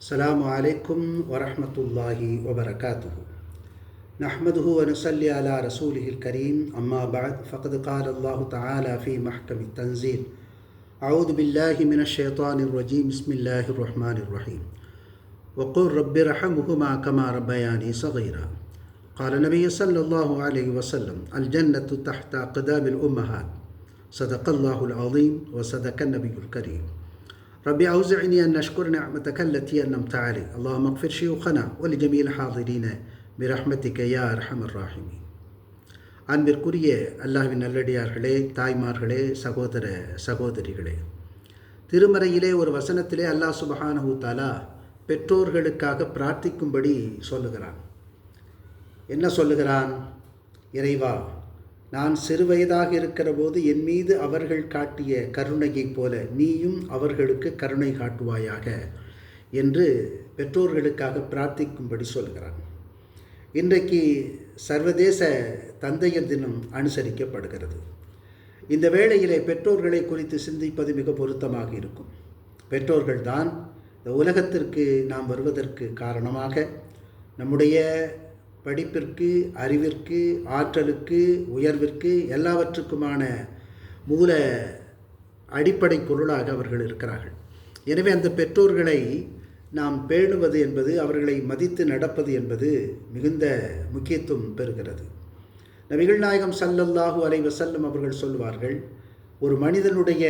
السلام عليكم ورحمة الله وبركاته. نحمده ونصلي على رسوله الكريم أما بعد فقد قال الله تعالى في محكم التنزيل أعوذ بالله من الشيطان الرجيم بسم الله الرحمن الرحيم. وقل رب ارحمهما كما ربياني صغيرا. قال النبي صلى الله عليه وسلم الجنة تحت أقدام الأمهات. صدق الله العظيم وصدق النبي الكريم. ربي أوزعني أن أشكر نعمتك التي أنمت علي اللهم اغفر شيوخنا ولجميع الحاضرين برحمتك يا أرحم الراحمين அன்பிற்குரிய அல்லாஹ்வின் நல்லடியார்களே தாய்மார்களே சகோதர சகோதரிகளே திருமறையிலே ஒரு வசனத்திலே அல்லாஹ் சுபஹானஹு தாலா பெற்றோர்களுக்காக பிரார்த்திக்கும்படி சொல்லுகிறான் என்ன சொல்லுகிறான் இறைவா நான் சிறுவயதாக இருக்கிற போது என் மீது அவர்கள் காட்டிய கருணையைப் போல நீயும் அவர்களுக்கு கருணை காட்டுவாயாக என்று பெற்றோர்களுக்காக பிரார்த்திக்கும்படி சொல்கிறான். இன்றைக்கு சர்வதேச தந்தையர் தினம் அனுசரிக்கப்படுகிறது. இந்த வேளையிலே பெற்றோர்களை குறித்து சிந்திப்பது மிக பொருத்தமாக இருக்கும். பெற்றோர்கள்தான் இந்த உலகத்திற்கு நாம் வருவதற்கு காரணமாக நம்முடைய படிப்பிற்கு அறிவிற்கு ஆற்றலுக்கு உயர்விற்கு எல்லாவற்றுக்குமான மூல அடிப்படை பொருளாக அவர்கள் இருக்கிறார்கள். எனவே அந்த பெற்றோர்களை நாம் பேணுவது என்பது அவர்களை மதித்து நடப்பது என்பது மிகுந்த முக்கியத்துவம் பெறுகிறது. நபிகள் நாயகம் சல்லல்லாஹு அலை வசல்லம் அவர்கள் சொல்வார்கள் ஒரு மனிதனுடைய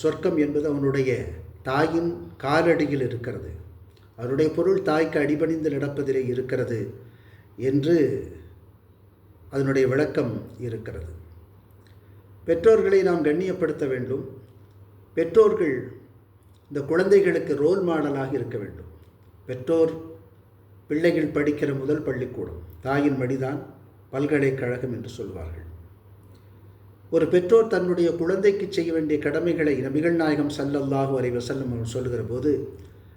சொர்க்கம் என்பது அவனுடைய தாயின் காலடியில் இருக்கிறது. அவருடைய பொருள் தாய்க்கு அடிபணிந்து நடப்பதிலே இருக்கிறது. என்று அதனுடைய விளக்கம் இருக்கிறது. பெற்றோர்களை நாம் கண்ணியப்படுத்த வேண்டும். பெற்றோர்கள் இந்த குழந்தைகளுக்கு ரோல் மாடலாக இருக்க வேண்டும். பெற்றோர் பிள்ளைகள் படிக்கிற முதல் பள்ளிக்கூடம் தாயின் மடிதான் பல்கலைக்கழகம் என்று சொல்வார்கள். ஒரு பெற்றோர் தன்னுடைய குழந்தைக்கு செய்ய வேண்டிய கடமைகளை நபிகள் நாயகம் சல்லல்லாஹு அலை வசல்லம் அவர் சொல்லுகிற போது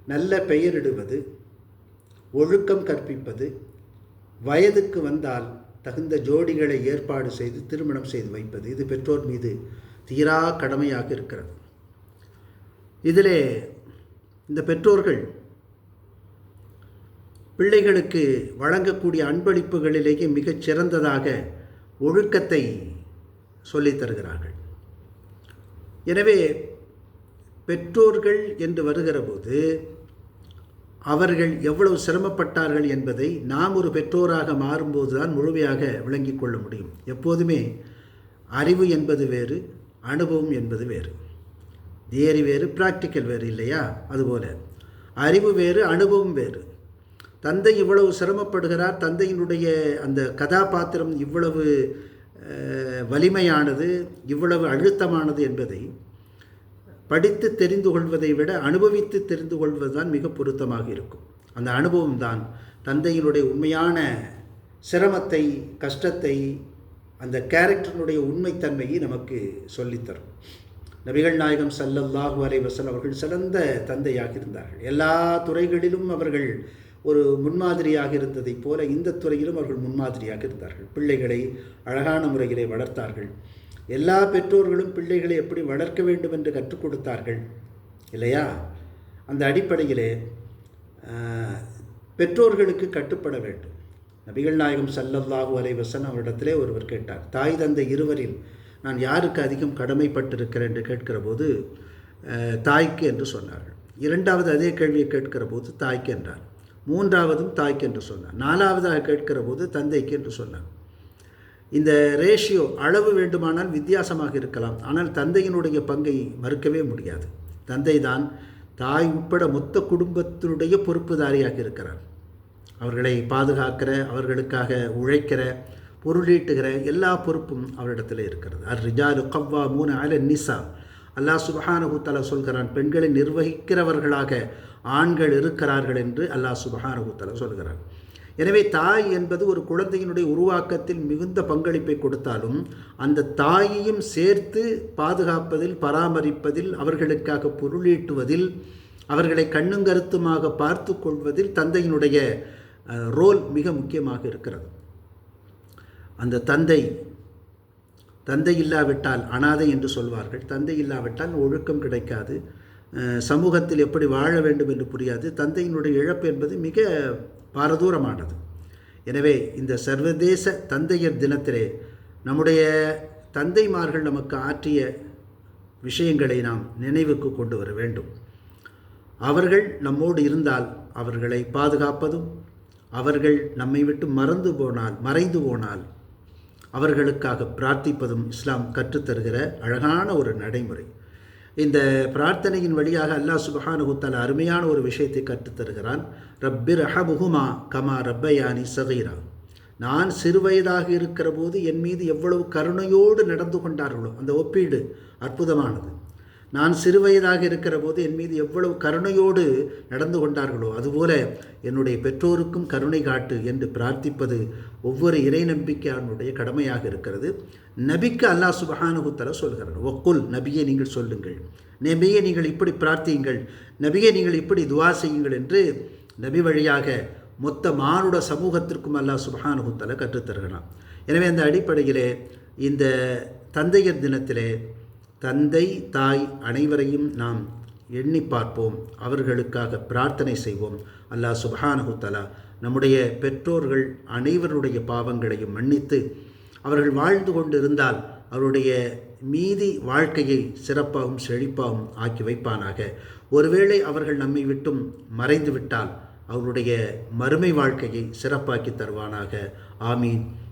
நல்ல பெயரிடுவது ஒழுக்கம் கற்பிப்பது வயதுக்கு வந்தால் தகுந்த ஜோடிகளை ஏற்பாடு செய்து திருமணம் செய்து வைப்பது இது பெற்றோர் மீது தீரா கடமையாக இருக்கிறது. இதிலே இந்த பெற்றோர்கள் பிள்ளைகளுக்கு வழங்கக்கூடிய அன்பளிப்புகளிலேயே மிகச் சிறந்ததாக ஒழுக்கத்தை சொல்லித் தருகிறார்கள். எனவே பெற்றோர்கள் என்று வருகிற போது அவர்கள் எவ்வளவு சிரமப்பட்டார்கள் என்பதை நாம் ஒரு பெற்றோராக மாறும்போது தான் முழுமையாக விளங்கிக் கொள்ள முடியும். எப்போதுமே அறிவு என்பது வேறு அனுபவம் என்பது வேறு. தியரி வேறு ப்ராக்டிக்கல் வேறு இல்லையா? அதுபோல. அறிவு வேறு அனுபவம் வேறு. தந்தை இவ்வளவு சிரமப்படுகிறார் தந்தையினுடைய அந்த கதாபாத்திரம் இவ்வளவு வலிமையானது இவ்வளவு அழுத்தமானது என்பதை படித்து தெரிந்து கொள்வதை விட அனுபவித்து தெரிந்து கொள்வதுதான் மிக பொருத்தமாக இருக்கும். அந்த அனுபவம் தான் தந்தையினுடைய உண்மையான சிரமத்தை கஷ்டத்தை அந்த கேரக்டரினுடைய உண்மைத்தன்மையை நமக்கு சொல்லித்தரும். நபிகள் நாயகம் சல்லல்லாஹு அலை வசல் அவர்கள் சிறந்த தந்தையாக இருந்தார்கள். எல்லா துறைகளிலும் அவர்கள் ஒரு முன்மாதிரியாக இருந்ததைப் போல இந்த துறையிலும் அவர்கள் முன்மாதிரியாக இருந்தார்கள். பிள்ளைகளை அழகான முறையிலே வளர்த்தார்கள். எல்லா பெற்றோர்களும் பிள்ளைகளை எப்படி வளர்க்க வேண்டும் என்று கற்றுக் கொடுத்தார்கள் இல்லையா? அந்த அடிப்படையிலே பெற்றோர்களுக்கு கட்டுப்பட வேண்டும். நபிகள் நாயகம் சல்லல்லாஹூ அலைவசன் அவரிடத்திலே ஒருவர் கேட்டார் தாய் தந்தை இருவரில் நான் யாருக்கு அதிகம் கடமைப்பட்டிருக்கிறேன்? என்று கேட்கிற போது தாய்க்கு என்று சொன்னார்கள். இரண்டாவது அதே கேள்வியை கேட்கிற போது தாய்க்கு என்றார். மூன்றாவதும் தாய்க்கு என்று சொன்னார். நாலாவதாக கேட்கிற போது தந்தைக்கு என்று சொன்னார். இந்த ரேஷியோ அளவு வேண்டுமானால் வித்தியாசமாக இருக்கலாம். ஆனால் தந்தையினுடைய பங்கை மறுக்கவே முடியாது. தந்தை தான் தாய் உட்பட மொத்த குடும்பத்தினுடைய பொறுப்புதாரியாக இருக்கிறார். அவர்களை பாதுகாக்கிற அவர்களுக்காக உழைக்கிற பொருளீட்டுகிற எல்லா பொறுப்பும் அவரிடத்தில் இருக்கிறது. அர் ரிஜாலு கவ்வா மூணு அல நிசா அல்லாஹ் சுபஹானகுத்தலா சொல்கிறான் பெண்களை நிர்வகிக்கிறவர்களாக ஆண்கள் இருக்கிறார்கள் என்று அல்லாஹ் சுபஹானகுத்தலா சொல்கிறான். எனவே தாய் என்பது ஒரு குழந்தையினுடைய உருவாக்கத்தில் மிகுந்த பங்களிப்பை கொடுத்தாலும் அந்த தாயையும் சேர்த்து பாதுகாப்பதில் பராமரிப்பதில் அவர்களுக்காக பொருளீட்டுவதில் அவர்களை கண்ணுங்கருத்துமாக பார்த்து கொள்வதில் தந்தையினுடைய ரோல் மிக முக்கியமாக இருக்கிறது. அந்த தந்தை தந்தை இல்லாவிட்டால் அனாதை என்று சொல்வார்கள். தந்தை இல்லாவிட்டால் ஒழுக்கம் கிடைக்காது. சமூகத்தில் எப்படி வாழ வேண்டும் என்று புரியாது. தந்தையினுடைய இழப்பு என்பது மிக பாரதூரமானது. எனவே இந்த சர்வதேச தந்தையர் தினத்திலே நம்முடைய தந்தைமார்கள் நமக்கு ஆற்றிய விஷயங்களை நாம் நினைவுக்கு கொண்டு வர வேண்டும். அவர்கள் நம்மோடு இருந்தால் அவர்களை பாதுகாப்பதும் அவர்கள் நம்மை விட்டு மறந்து போனால் மறைந்து போனால் அவர்களுக்காக பிரார்த்திப்பதும் இஸ்லாம் கற்றுத்தருகிற அழகான ஒரு நடைமுறை. இந்த பிரார்த்தனையின் வழியாக அல்லாஹ் சுபஹானுகுத்தால் அருமையான ஒரு விஷயத்தை கற்றுத்தருகிறான். ரப்பி ரஹமுகுமா கமா ரப்பயானி சகீரா. நான் சிறுவயதாக இருக்கிற போது என் மீது எவ்வளவு கருணையோடு நடந்து கொண்டார்களோ அந்த ஒப்பீடு அற்புதமானது. நான் சிறுவயதாக இருக்கிற போது என் மீது எவ்வளவு கருணையோடு நடந்து கொண்டார்களோ அதுபோல என்னுடைய பெற்றோருக்கும் கருணை காட்டு என்று பிரார்த்திப்பது ஒவ்வொரு இறை நம்பிக்கையாளனுடைய கடமையாக இருக்கிறது. நபிக்கு அல்லாஹ் சுபஹானுகுத்தல சொல்கிறார் ஒக்குல் நபியை நீங்கள் சொல்லுங்கள். நபியை நீங்கள் இப்படி பிரார்த்தியுங்கள். நபியை நீங்கள் இப்படி துவா செய்யுங்கள் என்று நபி வழியாக மொத்த மானுட சமூகத்திற்கும் அல்லாஹ் சுபஹானுகுத்தல கற்றுத்தருகிறான். எனவே அந்த அடிப்படையிலே இந்த தந்தையர் தினத்திலே தந்தை தாய் அனைவரையும் நாம் எண்ணி பார்ப்போம். அவர்களுக்காக பிரார்த்தனை செய்வோம். அல்லாஹ் சுப்ஹானஹு நம்முடைய பெற்றோர்கள் அனைவருடைய பாவங்களையும் மன்னித்து அவர்கள் வாழ்ந்து கொண்டிருந்தால் அவருடைய மீதி வாழ்க்கையை சிறப்பாகவும் செழிப்பாகவும் ஆக்கி வைப்பானாக. ஒருவேளை அவர்கள் நம்மை விட்டும் மறைந்து விட்டால் அவருடைய மறுமை வாழ்க்கையை சிறப்பாக்கி தருவானாக. ஆமீன்.